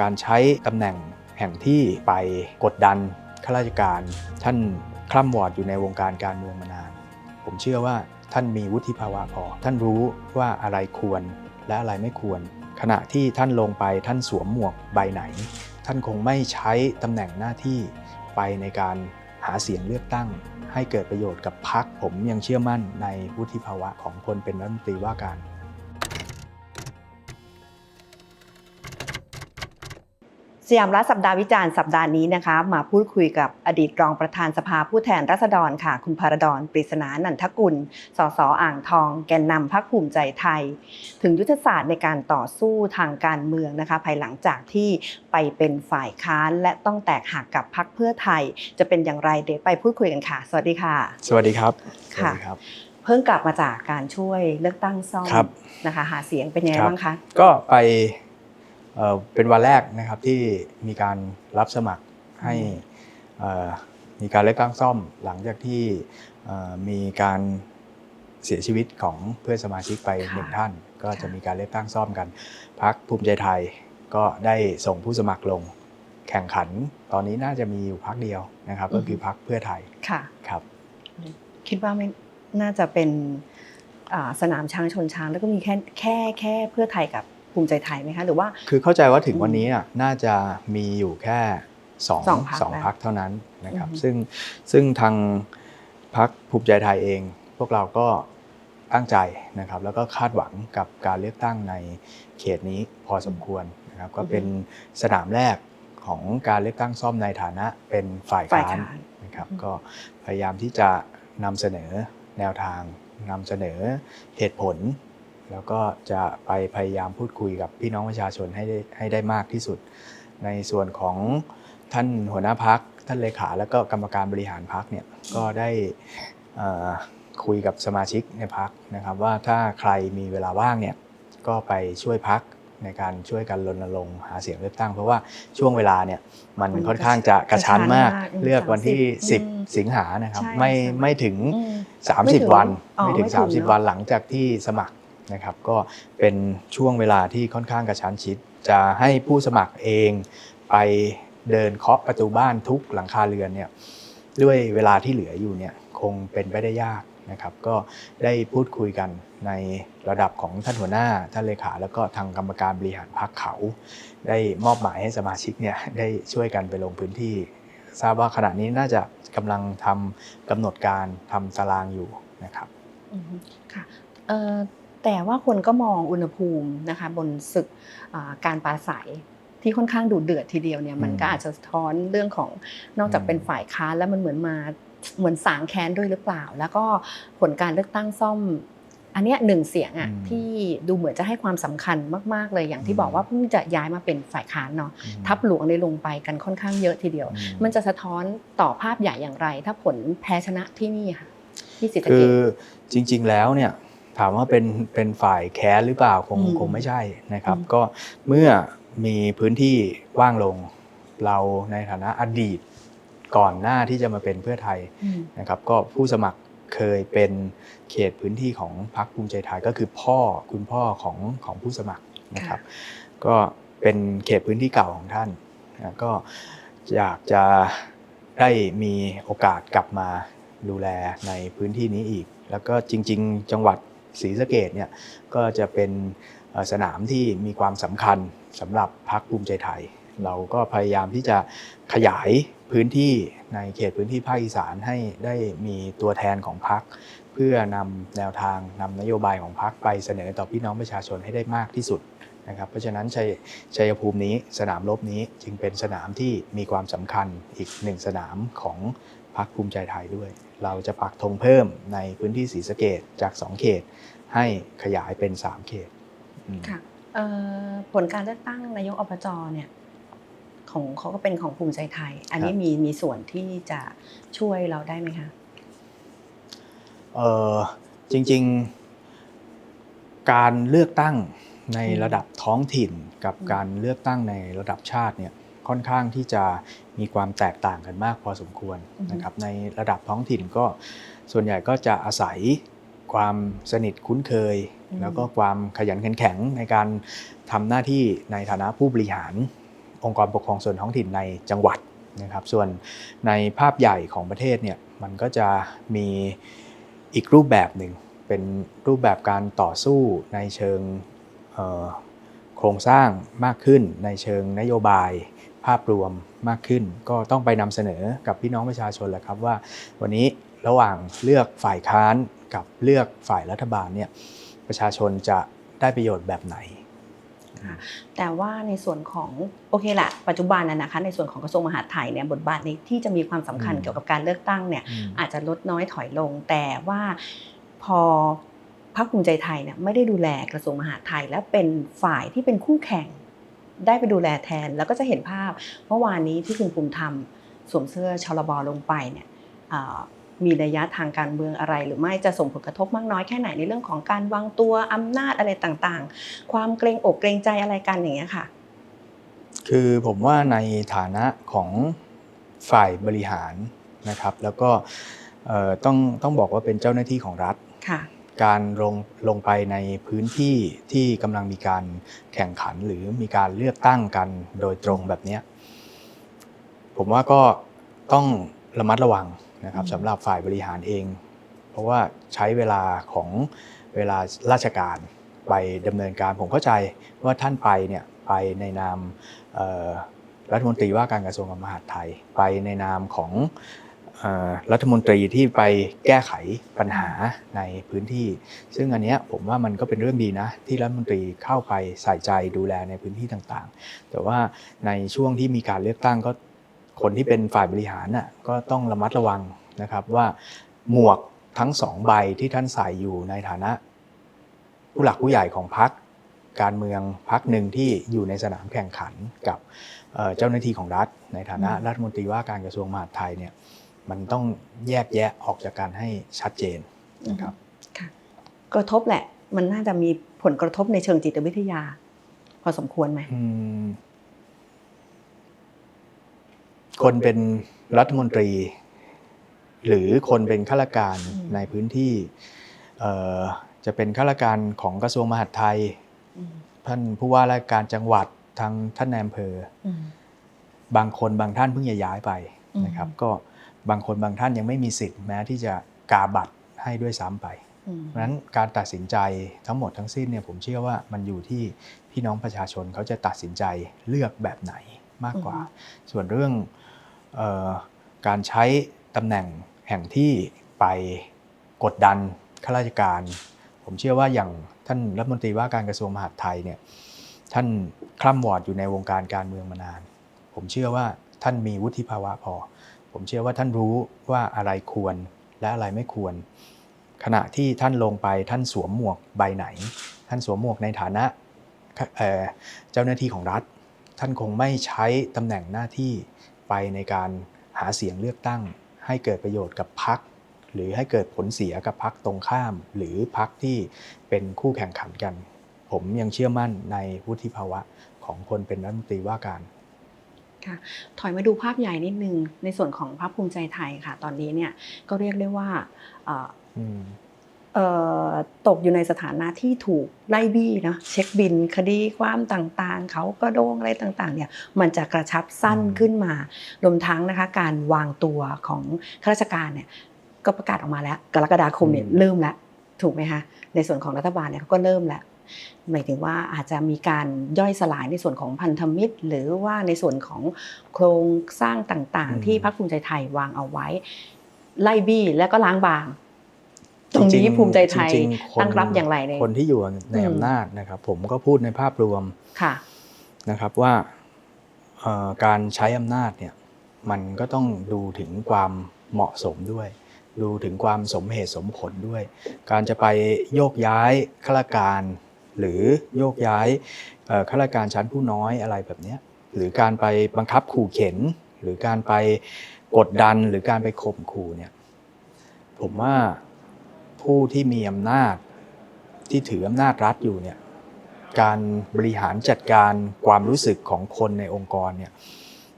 การใช้ตำแหน่งแห่งที่ไปกดดันข้าราชการ ท่านคล่ำวอดอยู่ในวงการการเมืองมานาน ผมเชื่อว่าท่านมีวุฒิภาวะพอ ท่านรู้ว่าอะไรควรและอะไรไม่ควร ขณะที่ท่านลงไปท่านสวมหมวกใบไหน ท่านคงไม่ใช้ตำแหน่งหน้าที่ไปในการหาเสียงเลือกตั้ง ให้เกิดประโยชน์กับพรรคผมยังเชื่อมั่นในวุฒิภาวะของคนเป็นรัฐมนตรีว่าการ สยามรัฐสัปดาห์วิจารณ์สัปดาห์นี้นะคะมาพูดคุยกับอดีตรองประธานสภาผู้แทนราษฎรค่ะ คุณพารดอนปริศนานันทกุล สสอ่างทอง แกนนำพรรคภูมิใจไทย ถึงยุทธศาสตร์ในการต่อสู้ทางการเมืองนะคะ ภายหลังจากที่ไปเป็นฝ่ายค้านและต้องแตกหักกับพรรคเพื่อไทย จะเป็นอย่างไรเดี๋ยวไปพูดคุยกันค่ะ สวัสดีค่ะ สวัสดีครับค่ะสวัสดีครับเพิ่งกลับมาจากการช่วยเลือกตั้งซ่อมครับนะคะ หาเสียงเป็นยังไงครับบ้างคะก็ไป เอ่อเป็นวันแรกนะครับที่มีการรับสมัครให้เอ่อมีการเลือกตั้งซ่อมหลังจากที่เอ่อมีการเสียชีวิตของเพื่อนสมาชิกไปค่ะหนึ่งท่าน ก็จะค่ะมีการเลือกตั้งซ่อมกันพักภูมิใจไทยก็ได้ส่งผู้สมัครลง แข่งขันตอนนี้น่าจะมีอยู่พักเดียวนะครับ ก็คือพักเพื่อไทยค่ะครับ คิดว่าไม่น่าจะเป็นอ่าสนามช้างชนช้างแล้วก็มีแค่แค่แค่เพื่อไทยกับ ภูมิใจไทยไหมคะหรือว่า คือเข้าใจว่าถึงวันนี้น่ะน่าจะมีอยู่แค่สองสองพรรคสองแล้วพักเท่านั้นนะครับอือฮึซึ่งซึ่งทางพักภูมิใจไทยเอง พวกเราก็ตั้งใจนะครับ แล้วก็คาดหวังกับการเลือกตั้งในเขตนี้พอสมควรนะครับ ก็เป็นสนามแรกของการเลือกตั้งซ่อมในฐานะเป็นฝ่ายฝ่ายค้านค้านนะครับอืมก็พยายามที่จะนำเสนอแนวทางนำเสนอเหตุผล แล้วก็จะไปพยายามพูดคุยกับพี่น้องประชาชนให้ได้ให้ได้มากที่สุด ในส่วนของท่านหัวหน้าพักท่านเลขาแล้วก็กรรมการบริหารพักเนี่ยก็ได้เอ่อคุยกับสมาชิกในพักนะครับว่าถ้าใครมีเวลาว่างเนี่ยก็ไปช่วยพักในการช่วยกันรณรงค์หาเสียงเลือกตั้ง เพราะว่าช่วงเวลาเนี่ยมันมันค่อนข้างจะกระชั้นมากกระชั้นมากอืมเลือกวันที่30อืม10 สิงหานะครับใช่ไม่ใช่ไม่ถึงอืมไม่ถึง 30 วันอ๋อไม่ถึงไม่ถึงเนอะ30 วันหลังจากที่สมัคร นะครับก็เป็นช่วงเวลาที่ค่อนข้างกระชั้นชิด จะให้ผู้สมัครเองไปเดินเคาะประตูบ้านทุกหลังคาเรือนเนี่ยด้วยเวลาที่เหลืออยู่เนี่ยคงเป็นไปได้ยากนะครับ ก็ได้พูดคุยกันในระดับของท่านหัวหน้าท่านเลขา แล้วก็ทางกรรมการบริหารพรรคเขา ได้มอบหมายให้สมาชิกเนี่ยได้ช่วยกันไปลงพื้นที่ ทราบว่าขณะนี้น่าจะกำลังทำกำหนดการทำตารางอยู่นะครับค่ะ แต่ว่าคนก็มองอุณหภูมินะคะบนศึกอ่าการปราศัยที่ค่อนข้างดุเดือดทีเดียวเนี่ยมันก็อืมอาจจะสะท้อนเรื่องของนอกจากอืมเป็นฝ่ายค้านแล้วมันเหมือนมาเหมือนสางแค้นด้วยหรือเปล่า แล้วก็ผลการเลือกตั้งซ่อมอันเนี้ยหนึ่งเสียงอะอืมที่ดูเหมือนจะให้ความสำคัญมาก ๆ เลยอย่างที่อืมบอกว่าเพิ่งจะย้ายมาเป็นฝ่ายค้านเนาะอืมทัพหลวงในลงไปกันค่อนข้างเยอะทีเดียวอืมันจะสะท้อนต่อภาพใหญ่อย่างไร ถ้าผลแพ้ชนะที่นี่ค่ะที่ศรีสะคืเกอษจริง ๆ แล้วเนี่ย ถามว่าเป็นเป็นฝ่ายแค้นหรือเปล่าคงอืมคงไม่ใช่นะครับอืมก็เมื่อมีพื้นที่ว่างลงเราในฐานะอดีตก่อนหน้าที่จะมาเป็นเพื่อไทยอืมนะครับ ก็ผู้สมัครเคยเป็นเขตพื้นที่ของพรรคภูมิใจไทยก็คือพ่อคุณพ่อของของผู้สมัครนะครับ ก็เป็นเขตพื้นที่เก่าของท่านนะก็อยากจะได้มีโอกาสกลับมาดูแลในพื้นที่นี้อีก แล้วก็จริง ๆ จังหวัด ศรีสะเกดเนี่ยก็จะเป็นสนามที่มีความสำคัญสำหรับพรรคภูมิใจไทย เราก็พยายามที่จะขยายพื้นที่ในเขตพื้นที่ภาคอีสานให้ได้มีตัวแทนของพรรคเพื่อนำแนวทางนำนโยบายของพรรคไปเสนอต่อพี่น้องประชาชนให้ได้มากที่สุดนะครับเพราะฉะนั้นชัยชัยภูมินี้สนามรบนี้จึงเป็นสนามที่มีความสำคัญอีกหนึ่งสนามของพรรคภูมิใจไทยด้วย เราจะปักธงเพิ่มในพื้นที่ศรีสะเกดจาก 2 เขต ให้ขยายเป็น 3 เขตอืมค่ะเอ่อผลการเลือกตั้งนายกอบจเนี่ยของเขาก็เป็นของภูมิใจไทย อันนี้มีมีส่วนที่จะช่วยเราได้ไหมคะเอ่อจริงๆ การเลือกตั้งในอืมระดับท้องถิ่นกับอืมการเลือกตั้งในระดับชาติเนี่ยค่อนข้างที่จะ มีความแตกต่างกันมากพอสมควรนะครับในระดับท้องถิ่นก็ส่วนใหญ่ก็จะอาศัยความสนิทคุ้นเคย แล้วก็ความขยันขันแข็งในการทำหน้าที่ในฐานะผู้บริหาร องค์กรปกครองส่วนท้องถิ่นในจังหวัดนะครับส่วนในภาพใหญ่ของประเทศเนี่ยมันก็จะมีอีกรูปแบบหนึ่งเป็นรูปแบบการต่อสู้ในเชิงเอ่อโครงสร้างมากขึ้นในเชิงนโยบาย ภาพรวมมากขึ้น ก็ต้องไปนำเสนอกับพี่น้องประชาชนแหละครับว่า วันนี้ระหว่างเลือกฝ่ายค้านกับเลือกฝ่ายรัฐบาลเนี่ยประชาชนจะได้ประโยชน์แบบไหนแต่ว่าในส่วนของโอเคแหละปัจจุบันนะนะคะในส่วนของกระทรวงมหาดไทยเนี่ยบทบาทในที่จะมีความสำคัญอืมเกี่ยวกับการเลือกตั้งเนี่ยอืมอาจจะลดน้อยถอยลง แต่ว่าพอพรรคภูมิใจไทยเนี่ยไม่ได้ดูแลกระทรวงมหาดไทย และเป็นฝ่ายที่เป็นคู่แข่ง ได้ไปดูแลแทน แล้วก็จะเห็นภาพเมื่อวานนี้ที่คุณภูมิธรรมสวมเสื้อชลบลงไปเนี่ยอ่ามีระยะทางการเมืองอะไรหรือไม่จะส่งผลกระทบมากน้อยแค่ไหนในเรื่องของการวางตัวอำนาจอะไรต่างๆ ความเกรงอกเกรงใจอะไรกันอย่างเงี้ยค่ะ คือผมว่าในฐานะของฝ่ายบริหารนะครับ แล้วก็เอ่อต้องต้องบอกว่าเป็นเจ้าหน้าที่ของรัฐค่ะ การลงลงไปในพื้นที่ที่กำลังมีการแข่งขันหรือมีการเลือกตั้งกันโดยตรงแบบเนี้ยผมว่าก็ต้องระมัดระวังนะครับอืมสำหรับฝ่ายบริหารเอง เพราะว่าใช้เวลาของเวลาราชการไปดำเนินการผมเข้าใจว่าท่านไปเนี่ยไปในนามเอ่อรัฐมนตรีว่าการกระทรวงมหาดไทย ไปในนามของเอ่อ รัฐมนตรีที่ไปแก้ไขปัญหาในพื้นที่ ซึ่งอันนี้ผมว่ามันก็เป็นเรื่องดีนะ ที่รัฐมนตรีเข้าไปใส่ใจดูแลในพื้นที่ต่างๆ แต่ว่าในช่วงที่มีการเลือกตั้งก็คนที่เป็นฝ่ายบริหารน่ะก็ต้องระมัดระวังนะครับว่าหมวกทั้งสองใบที่ท่านใส่อยู่ในฐานะ ผู้หลักผู้ใหญ่ของพรรคการเมืองพรรคหนึ่งที่อยู่ในสนามแข่งขันกับเจ้าหน้าที่ของรัฐ ในฐานะรัฐมนตรีว่าการกระทรวงมหาดไทยเนี่ย มันต้องแยกแยะออกจากกันให้ชัดเจนนะครับค่ะกระทบแหละ มันน่าจะมีผลกระทบในเชิงจิตวิทยา พอสมควรไหมอืมคนเป็นรัฐมนตรี หรือคนเป็นข้าราชการอืมในพื้นที่เอ่อจะเป็นข้าราชการของกระทรวงมหาดไทยอืมท่านผู้ว่าราชการจังหวัดทางท่านนายอำเภออืมบางคนบางท่านเพิ่งจะย้ายไปอืมนะครับ ก็ บางคนบางท่านยังไม่มีสิทธิ์แม้ที่จะกาบัตรให้ด้วยซ้ำไปอืมเพราะฉะนั้นการตัดสินใจทั้งหมดทั้งสิ้นเนี่ยผมเชื่อว่ามันอยู่ที่พี่น้องประชาชนเขาจะตัดสินใจเลือกแบบไหนมากกว่า ส่วนเรื่องเออการใช้ตำแหน่งแห่งที่ไปกดดันข้าราชการ ผมเชื่อว่าอย่างท่านรัฐมนตรีว่าการกระทรวงมหาดไทยเนี่ยท่านคล่ำวอดอยู่ในวงการการเมืองมานาน ผมเชื่อว่าท่านมีวุฒิภาวะพอ ผมเชื่อว่าท่านรู้ว่าอะไรควรและอะไรไม่ควร ขณะที่ท่านลงไปท่านสวมหมวกใบไหน ท่านสวมหมวกในฐานะเเจ้าหน้าที่ของรัฐ ท่านคงไม่ใช้ตำแหน่งหน้าที่ไปในการหาเสียงเลือกตั้ง ให้เกิดประโยชน์กับพรรคหรือให้เกิดผลเสียกับพรรคตรงข้าม หรือพรรคที่เป็นคู่แข่งขันกัน ผมยังเชื่อมั่นในวุฒิภาวะของคนเป็นรัฐมนตรีว่าการ ค่ะถอยมาดูภาพใหญ่นิดนึงในส่วนของภาคภูมิใจไทยค่ะ ตอนนี้เนี่ยก็เรียกได้ว่าเอ่ออืมเอ่อตกอยู่ในสถานะที่ถูกไล่บี้นะเช็คบินคดีความต่างๆ เขากระโดงอะไรต่างๆเนี่ยมันจะกระชับสั้นอืมขึ้นมารวมทั้งนะคะการวางตัวของข้าราชการเนี่ยก็ประกาศออกมาแล้ว กรกฎาคมเนี่ยเริ่มแล้วถูกไหมคะในส่วนของรัฐบาลเนี่ยเขาก็เริ่มแล้ว หมายถึงว่าอาจจะมีการย่อยสลายในส่วนของพันธมิตร หรือว่าในส่วนของโครงสร้างต่างอืมๆที่พรรคภูมิใจไทยวางเอาไว้ ไล่บี้แล้วก็ล้างบาง ตรงนี้จๆภูมิใจไทยจริงๆคนตั้งรับอย่างไรในคนที่อยู่ในอืมอำนาจนะครับ ผมก็พูดในภาพรวมค่ะนะครับว่าเอ่อการใช้อำนาจเนี่ยมันก็ต้องดูถึงความเหมาะสมด้วย ดูถึงความสมเหตุสมผลด้วย การจะไปโยกย้ายข้าราชการ หรือโยกย้ายข้าราชการชั้นผู้น้อยอะไรแบบนี้หรือการไปบังคับขู่เข็น หรือการไปกดดันหรือการไปข่มขู่เนี่ยผมว่าผู้ที่มีอำนาจที่ถืออำนาจรัฐอยู่เนี่ยการบริหารจัดการความรู้สึกของคนในองค์กรเนี่ย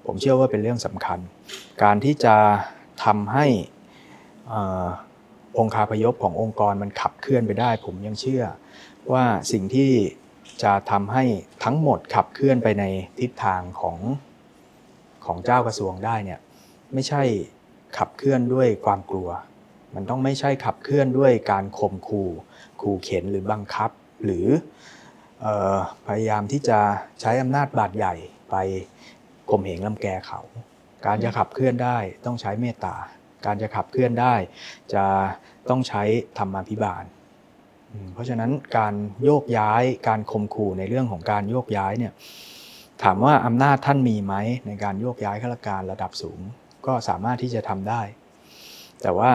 ผมเชื่อว่าเป็นเรื่องสำคัญ การที่จะทำให้เอ่อองค์คาพยพขององค์กรมันขับเคลื่อนไปได้ ผมยังเชื่อ ว่าสิ่งที่จะทำให้ทั้งหมดขับเคลื่อนไปในทิศทางของของเจ้ากระทรวงได้เนี่ยไม่ใช่ขับเคลื่อนด้วยความกลัว มันต้องไม่ใช่ขับเคลื่อนด้วยการข่มขู่ขู่เข็นหรือบังคับ หรืออพยายามที่จะใช้อำนาจบาดใหญ่ไปข่มเหงลำแกเขา การจะขับเคลื่อนได้ต้องใช้เมตตา การจะขับเคลื่อนได้ จะต้องใช้ธรรมาภิบาล เพราะฉะนั้นการโยกย้ายการข่มขู่ในเรื่องของการโยกย้ายเนี่ยถามว่าอำนาจท่านมีไหมในการโยกย้ายข้าราชการระดับสูง ก็สามารถที่จะทำได้ แต่ว่า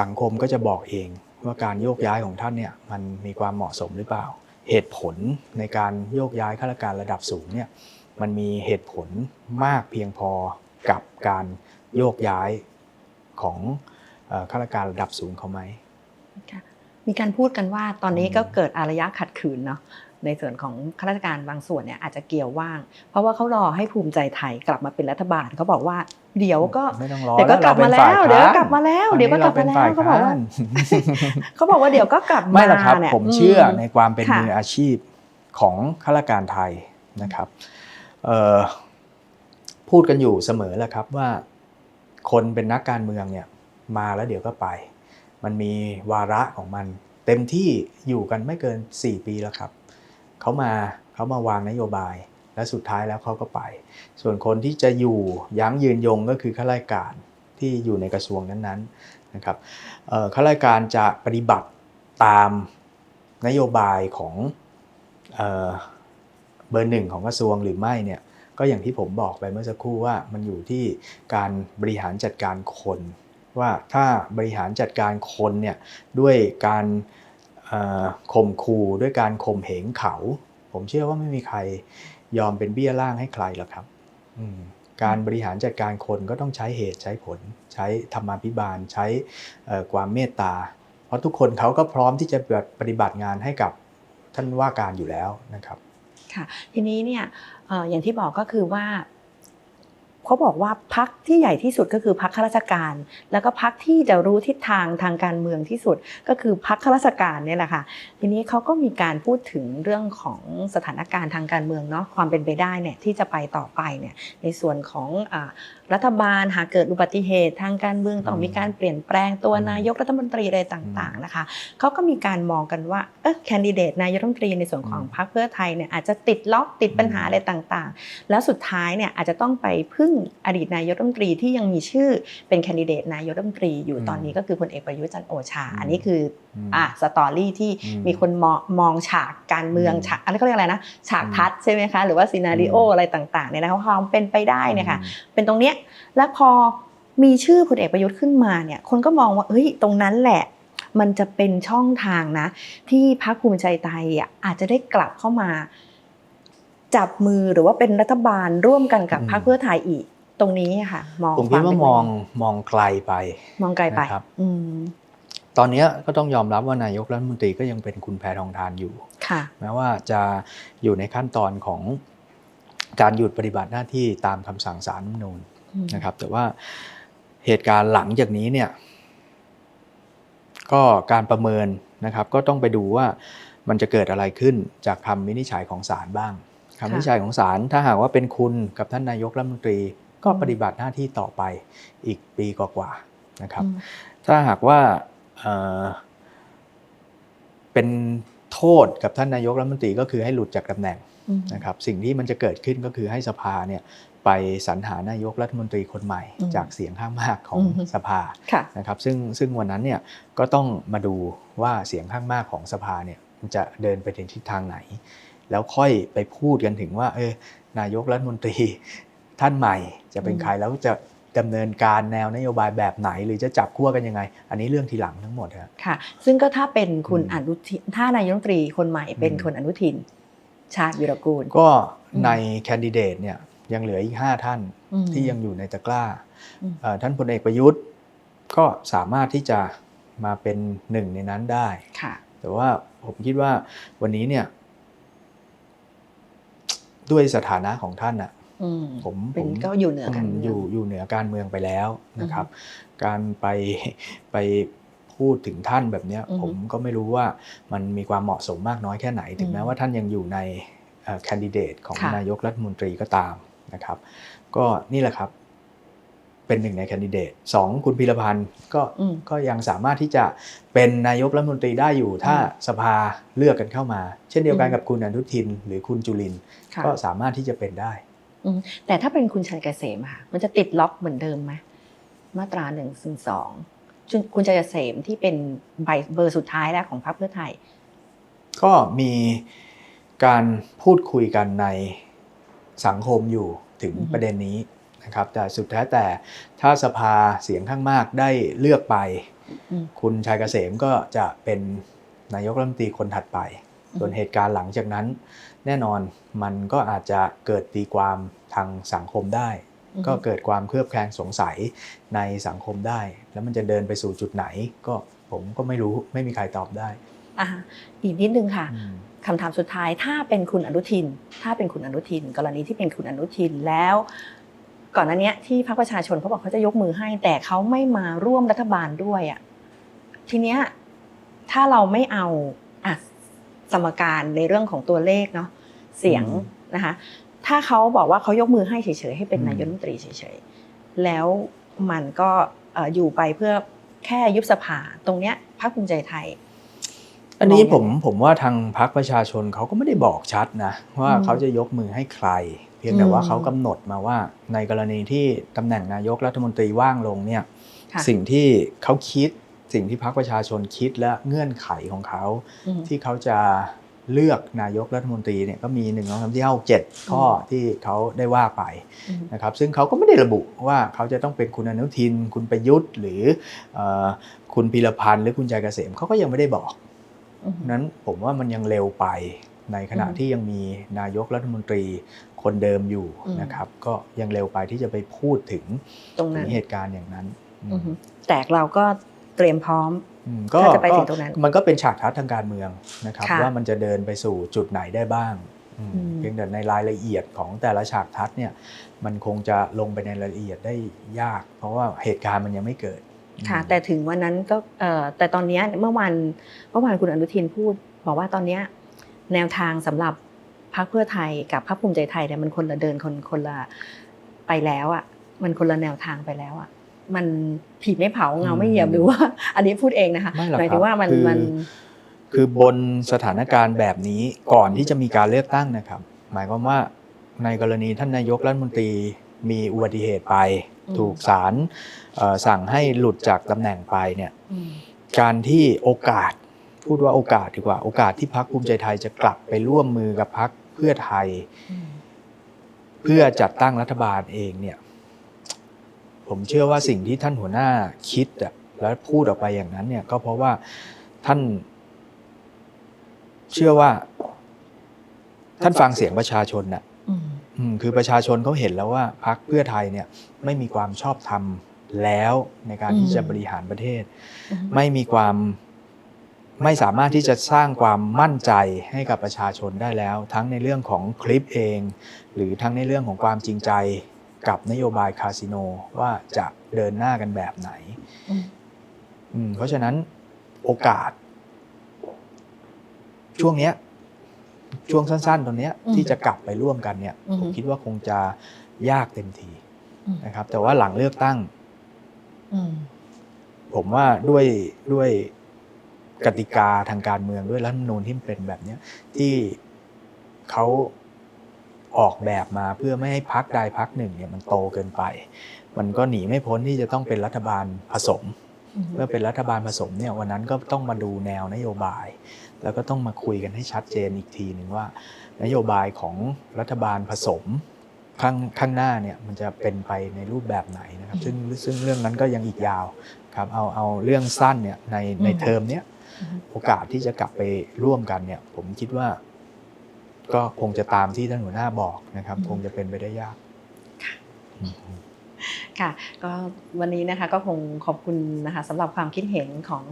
สังคมก็จะบอกเองว่าการโยกย้ายของท่านเนี่ยมันมีความเหมาะสมหรือเปล่า เหตุผลในการโยกย้ายข้าราชการระดับสูงเนี่ยมันมีเหตุผลมากเพียงพอกับการโยกย้ายของข้าราชการระดับสูงเขาไหมค่ะ มีการพูดกันว่าตอนนี้อืมก็เกิดอารยะขัดขืนเนาะในส่วนของข้าราชการบางส่วนเนี่ยอาจจะเกี่ยวว่าง เพราะว่าเขารอให้ภูมิใจไทยกลับมาเป็นรัฐบาลเขาบอกว่าเดี๋ยวก็ไม่ต้องรอเดี๋ยวก็กลับมาแล้ว เดี๋ยวก็กลับมาแล้วเดี๋ยวก็กลับมาแล้วเขาเขาบอกว่าเขาบอกว่าเดี๋ยวก็กลับมาไม่หรอกครับเนี่ยผมเชื่อในความเป็นค่ะมืออาชีพของข้าราชการไทยนะครับเอ่อพูดกันอยู่เสมอแหละครับว่า คนเป็นนักการเมืองเนี่ย มาแล้วเดี๋ยวก็ไป มันมีวาระของมัน เต็มที่อยู่กันไม่เกิน 4 ปีแล้วครับเขามาเขามาวางนโยบาย และสุดท้ายแล้วเขาก็ไป ส่วนคนที่จะอยู่ยั้งยืนยงก็คือข้าราชการที่อยู่ในกระทรวงนั้นๆนะครับข้าราชการจะปฏิบัติตามนโยบายของเออเบอร์หนึ่งของกระทรวงหรือไม่เนี่ยก็อย่างที่ผมบอกไปเมื่อสักครู่ว่ามันอยู่ที่การบริหารจัดการคน ว่าถ้าบริหารจัดการคนเนี่ยด้วยการข่มขู่ด้วยการข่มเหงเขา ผมเชื่อว่าไม่มีใครยอมเป็นเบี้ยล่างให้ใครหรอกครับการบริหารจัดการคนก็ต้องใช้เหตุใช้ผล ใช้ธรรมาภิบาล ใช้ความเมตตา เพราะทุกคนเขาก็พร้อมที่จะปฏิบัติงานให้กับท่านว่าการอยู่แล้วนะครับ ค่ะ ทีนี้เนี่ยอย่างที่บอกก็คือว่า เขาบอกว่าพักที่ใหญ่ที่สุดก็คือพักข้าราชการ แล้วก็พักที่จะรู้ทิศทางทางการเมืองที่สุด ก็คือพักข้าราชการเนี่ยแหละค่ะทีนี้เขาก็มีการพูดถึงเรื่องของสถานการณ์ทางการเมืองเนาะความเป็นไปได้เนี่ยที่จะไปต่อไปเนี่ยในส่วนของ รัฐบาลหากเกิดอุบัติเหตุทางการเมืองต้องมีการเปลี่ยนแปลงตัวอืมนายกรัฐมนตรีอะไรต่างๆนะคะเขาก็มีการมองกันว่าเออแคนดิเดตนายกรัฐมนตรีในส่วนของอืมพรรคเพื่อไทยเนี่ยอาจจะติดล็อกติดปัญหาอืมอะไรต่างๆ แล้วสุดท้ายเนี่ยอาจจะต้องไปพึ่งอดีตนายกรัฐมนตรีที่ยังมีชื่อเป็นแคนดิเดตนายกรัฐมนตรีอยู่อืมตอนนี้ก็คือพลเอกประยุทธ์จันทร์โอชาอืมอันนี้คืออมอะสตอรี่ที่อืมมีคนมองมองฉากการเมืองอืมฉากอะไรเขาเรียกอะไรนะฉากทัศน์ใช่ไหมคะหรือว่าซีนารีโออืมอะไรต่างๆเนี่ยนะคะความเป็นไปได้เนี่ยค่ะอืมเป็นตรงเนี้ยแล้วพอมีชื่อพลเอกประยุทธ์ขึ้นมาเนี่ยคนก็มองว่าเฮ้ยตรงนั้นแหละ มันจะเป็นช่องทางนะ ที่พรรคภูมิใจไทยอะอาจจะได้กลับเข้ามา จับมือหรือว่าเป็นรัฐบาลร่วมกันกับอืมพรรคเพื่อไทยอีก ตรงนี้ค่ะ มองผมคิดว่าเป็นมองไปไมองไกลไป มองไกลไปนะครับอืมตอนเนี้ยก็ต้องยอมรับว่านายกรัฐมนตรีก็ยังเป็นคุณแพทองทานอยู่ค่ะแม้ว่าจะอยู่ในขั้นตอนของการหยุดปฏิบัติหน้าที่ตามคำสั่งศาลรัฐธรรมนูญอืม นะครับ แต่ว่าเหตุการณ์หลังจากนี้เนี่ย ก็การประเมินนะครับ ก็ต้องไปดูว่ามันจะเกิดอะไรขึ้นจากคำวินิจฉัยของศาลบ้างคำวินิจฉัยของศาลถ้าหากว่าเป็นคุณกับท่านนายกรัฐมนตรี ก็ปฏิบัติหน้าที่ต่อไปอีกปีกว่าๆนะครับอืมถ้าหากว่าเอ่อเป็นโทษกับท่านนายกรัฐมนตรีก็คือให้หลุดจากตำแหน่งอืมนะครับ สิ่งที่มันจะเกิดขึ้นก็คือให้สภาเนี่ย ไปสรรหานายกรัฐมนตรีคนใหม่อืมจากเสียงข้างมากของอืมสภาค่ะนะครับซึ่งซึ่งวันนั้นเนี่ยก็ต้องมาดูว่าเสียงข้างมากของสภาเนี่ยมันจะเดินไปในทิศทางไหน แล้วค่อยไปพูดกันถึงว่าเออนายกรัฐมนตรีท่านใหม่จะเป็นอืมใครแล้วจะดำเนินการแนวนโยบายแบบไหน หรือจะจับขั้วกันยังไง อันนี้เรื่องทีหลังทั้งหมดครับค่ะ ซึ่งก็ถ้าเป็นคุณอืมอนุทินถ้านายกรัฐมนตรีคนใหม่เป็นอืมคนอนุทิน ชาติวิรกูล ก็อืมในแคนดิเดตเนี่ย ยังเหลืออีก5ท่านอืมที่ยังอยู่ในตะกร้าอืมเอ่อท่านพลเอกประยุทธ์ก็สามารถที่จะมาเป็นหนึ่งในนั้นได้ค่ะแต่ว่าผมคิดว่าวันนี้เนี่ย ด้วยสถานะของท่านอะอืมผมเป็นผมก็อยู่เหนือกันมอยู่อยู่เหนือการเมืองไปแล้วนะครับ การไปไปพพูดถึงท่านแบบเนี้ยอือฮึผมก็ไม่รู้ว่ามันมีความเหมาะสมมากน้อยแค่ไหน ถึงแม้อืมว่าท่านยังอยู่ในแคนดิเดตของค่ะนายกรัฐมนตรีก็ตาม นะครับ ก็นี่แหละครับเป็นหนึ่งในแคนดิเดตสองคุณพีรพันธ์ก็อืมก็ยังสามารถที่จะเป็นนายกรัฐมนตรีได้อยู่ ถ้าอืมสภาเลือกกันเข้ามา เช่นเดียวกันอืมกับคุณอนุทิน หรือคุณจุลินทร์ค่ะก็สามารถที่จะเป็นได้อืมแต่ถ้าเป็นคุณชัยเกษมอะค่ะมันจะติดล็อกเหมือนเดิมไหมมาตราหนึ่งซึ่งสองคุณชัยเกษมที่เป็นใบเบอร์สุดท้ายแล้วของพรรคเพื่อไทย ก็มีการพูดคุยกันใน สังคมอยู่ถึงอือฮึประเด็นนี้นะครับแต่สุดแท้แต่ถ้าสภาเสียงข้างมากได้เลือกไปอืมคุณชัยเกษมก็จะเป็นนายกรัฐมนตรีคนถัดไปอืมส่วนเหตุการณ์หลังจากนั้น แน่นอนมันก็อาจจะเกิดตีความทางสังคมได้อืมก็เกิดความเคลือบแคลงสงสัยในสังคมได้ แล้วมันจะเดินไปสู่จุดไหน ก็ผมก็ไม่รู้ไม่มีใครตอบได้อะอีกนิดนึงค่ะอืม คำถามสุดท้ายถ้าเป็นคุณอนุทิน ถ้าเป็นคุณอนุทิน กรณีที่เป็นคุณอนุทินแล้ว ก่อนหน้าเนี้ยที่พรรคประชาชนเขาบอกเขาจะยกมือให้ แต่เขาไม่มาร่วมรัฐบาลด้วยอะทีเนี้ยถ้าเราไม่เอาอะสมการในเรื่องของตัวเลขเนาะเสียงอืมนะคะถ้าเขาบอกว่าเขายกมือให้เฉยๆให้เป็นอืมนายกรัฐมนตรีเฉยๆแล้วมันก็เอ่ออยู่ไปเพื่อแค่ยุบสภาตรงเนี้ยพรรคภูมิใจไทย อันนี้มองยังไงผมผมว่าทางพรรคประชาชนเขาก็ไม่ได้บอกชัดนะว่าอืมเขาจะยกมือให้ใคร เพียงแต่ว่าอืมเขากำหนดมาว่าในกรณีที่ตำแหน่งนายกรัฐมนตรีว่างลงเนี่ยค่ะสิ่งที่เขาคิดสิ่งที่พรรคประชาชนคิดและเงื่อนไขของเขาอืมที่เขาจะเลือกนายกรัฐมนตรีเนี่ยก็มีหนึ่งสองสามที่ห้าเจ็ดข้อที่เขาได้ว่าไปอืมนะครับซึ่งเขาก็ไม่ได้ระบุว่าเขาจะต้องเป็นคุณอนุทิน คุณประยุทธ์ หรือเอ่อคุณพีรพันธ์หรือคุณใจเกษมเขาก็ยังไม่ได้บอกอืม นั้นผมว่ามันยังเร็วไปในขณะอืมที่ยังมีนายกรัฐมนตรีคนเดิมอยู่อืมนะครับ ก็ยังเร็วไปที่จะไปพูดถึงตรงนั้นถึงเหตุการณ์อย่างนั้นอืมอือฮึแต่เราก็เตรียมพร้อมอืมก็ถ้าจะไปก็ถึงตรงนั้นมันก็เป็นฉากทัศน์ทางการเมืองนะครับค่ะว่ามันจะเดินไปสู่จุดไหนได้บ้างอืมอืมเพียงแต่ในรายละเอียดของแต่ละฉากทัศน์เนี่ยมันคงจะลงไปในรายละเอียดได้ยาก เพราะว่าเหตุการณ์มันยังไม่เกิด ค่ะอืมแต่ถึงวันนั้นก็เอ่อแต่ตอนเนี้ยเมื่อวันเมื่อวานคุณอนุทินพูด บอกว่าตอนเนี้ยแนวทางสำหรับพรรคเพื่อไทยกับพรรคภูมิใจไทยเนี่ยมันคนละเดินคนคนละไปแล้วอะมันคนละแนวทางไปแล้วอะมันผีไม่เผาเงาไม่เหยียบหรือว่า อันนี้พูดเองนะคะไม่หรอกหมายคถึรับงว่ามันคือมันคือบนสถานการณ์แบบนี้ก่อนที่จะมีการเลือกตั้งนะครับ หมายความว่าในกรณีท่านนายกรัฐมนตรี มีอุบัติเหตุไปอืมถูกศาลเอ่อสั่งให้หลุดจากตำแหน่งไปเนี่ยอืมการที่โอกาสพูดว่าโอกาสดีกว่า โอกาสที่พักภูมิใจไทยจะกลับไปร่วมมือกับพักเพื่อไทยอืมเพื่อจัดตั้งรัฐบาลเองเนี่ย ผมเชื่อว่าสิ่งที่ท่านหัวหน้าคิดอะแล้วพูดออกไปอย่างนั้น เนี่ย ก็เพราะว่าท่าน เชื่อว่า ท่านฟังเสียงประชาชนน่ะอืมอืม คือประชาชนเขาเห็นแล้วว่าพักเพื่อไทยเนี่ยไม่มีความชอบธรรมแล้วในการที่จะบริหารประเทศอืมไม่มีความไม่สามารถที่จะสร้างความมั่นใจให้กับประชาชนได้แล้ว ทั้งในเรื่องของคลิปเอง หรือทั้งในเรื่องของความจริงใจกับนโยบายคาสิโนว่าจะเดินหน้ากันแบบไหนอืมอืมเพราะฉะนั้นโอกาส ช่วงเนี้ย ช่วงสั้นๆตรงเนี้ยอืมที่จะกลับไปร่วมกันเนี่ยอือฮึผมคิดว่าคงจะยากเต็มทีอืมนะครับ แต่ว่าหลังเลือกตั้งอืมผมว่าด้วยด้วยกติกาทางการเมืองด้วยรัฐธรรมนูญที่เป็นแบบเนี้ยที่เขาออกแบบมาเพื่อไม่ให้พักใดพักหนึ่งเนี่ยมันโตเกินไป มันก็หนีไม่พ้นที่จะต้องเป็นรัฐบาลผสมอืม เมื่อเป็นรัฐบาลผสมเนี่ยวันนั้นก็ต้องมาดูแนวนโยบาย แล้วก็ต้องมาคุยกันให้ชัดเจนอีกทีหนึ่งว่า นโยบายของรัฐบาลผสมข้างข้างหน้าเนี่ยมันจะเป็นไปในรูปแบบไหนนะครับ ซึ่งซึ่งเรื่องนั้นก็ยังอีกยาวครับเอาเอาเรื่องสั้นเนี่ยในในอืมเทอมเนี้ยอืมโอกาสที่จะกลับไปร่วมกันเนี่ยผมคิดว่า ก็คงจะตามที่ท่านหัวหน้าบอกนะครับ คงจะเป็นไปได้ยากอืม ค่ะก็วันนี้นะคะก็คงขอบคุณนะคะสำหรับความคิดเห็นของ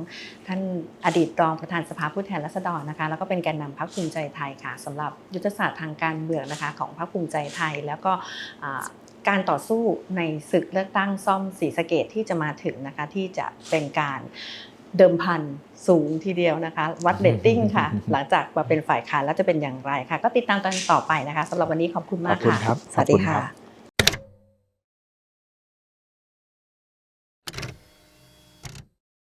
ท่านอดีตรองประธานสภาผู้แทนราษฎรนะคะ แล้วก็เป็นแกนนำพรรคภูมิใจไทยค่ะสำหรับยุทธศาสตร์ทางการเมืองนะคะของพรรคภูมิใจไทย แล้วก็อ่าการต่อสู้ในศึกเลือกตั้งซ่อมสีสะเกตที่จะมาถึงนะคะที่จะเป็นการเดิมพันสูงทีเดียวนะคะ วัดเรตติ้งค่ะ หลังจากมาเป็นฝ่ายค้านแล้วจะเป็นอย่างไรค่ะ ก็ติดตามตอนต่อไปนะคะสำหรับวันนี้ขอบคุณมากขอบคุณค่ะครับสวัสดีขอบคุณครัค่ะบ